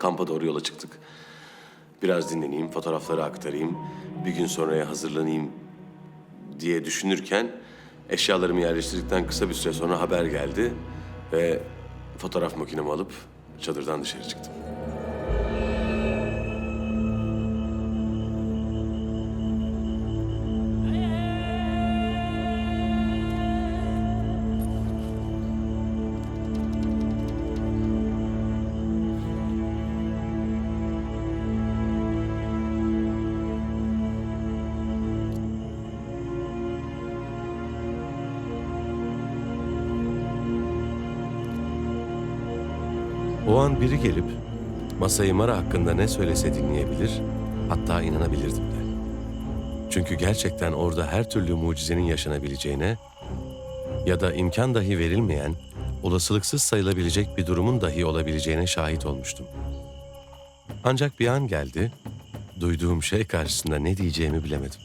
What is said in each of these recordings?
Kampa doğru yola çıktık. Biraz dinleneyim, fotoğrafları aktarayım, bir gün sonraya hazırlanayım diye düşünürken eşyalarımı yerleştirdikten kısa bir süre sonra haber geldi ve fotoğraf makinemi alıp çadırdan dışarı çıktım. O an biri gelip masayı Mara hakkında ne söylese dinleyebilir, hatta inanabilirdim de. Çünkü gerçekten orada her türlü mucizenin yaşanabileceğine ya da imkan dahi verilmeyen, olasılıksız sayılabilecek bir durumun dahi olabileceğine şahit olmuştum. Ancak bir an geldi, duyduğum şey karşısında ne diyeceğimi bilemedim.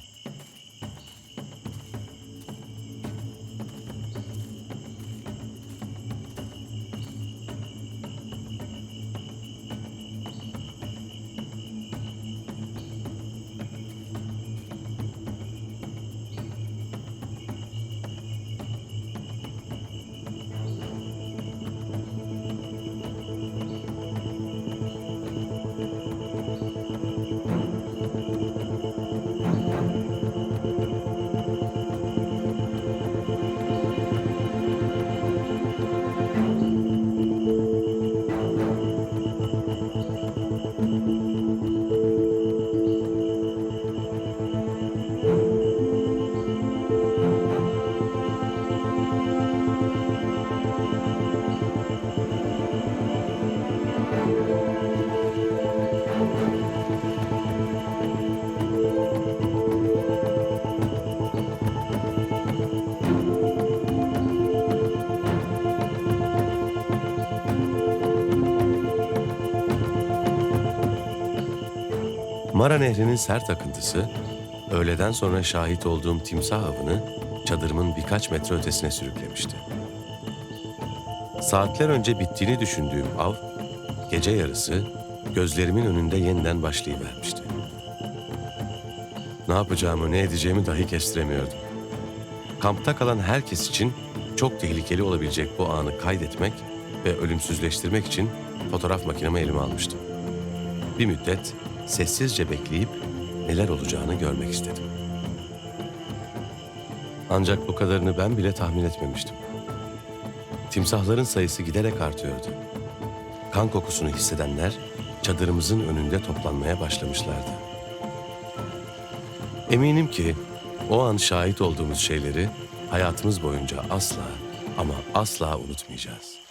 Mara Nehri'nin sert akıntısı, öğleden sonra şahit olduğum timsah avını çadırımın birkaç metre ötesine sürüklemişti. Saatler önce bittiğini düşündüğüm av, gece yarısı gözlerimin önünde yeniden başlayıvermişti. Ne yapacağımı, ne edeceğimi dahi kestiremiyordum. Kampta kalan herkes için çok tehlikeli olabilecek bu anı kaydetmek ve ölümsüzleştirmek için fotoğraf makinemi elime almıştım. Bir müddet sessizce bekleyip neler olacağını görmek istedim. Ancak bu kadarını ben bile tahmin etmemiştim. Timsahların sayısı giderek artıyordu. Kan kokusunu hissedenler çadırımızın önünde toplanmaya başlamışlardı. Eminim ki o an şahit olduğumuz şeyleri hayatımız boyunca asla ama asla unutmayacağız.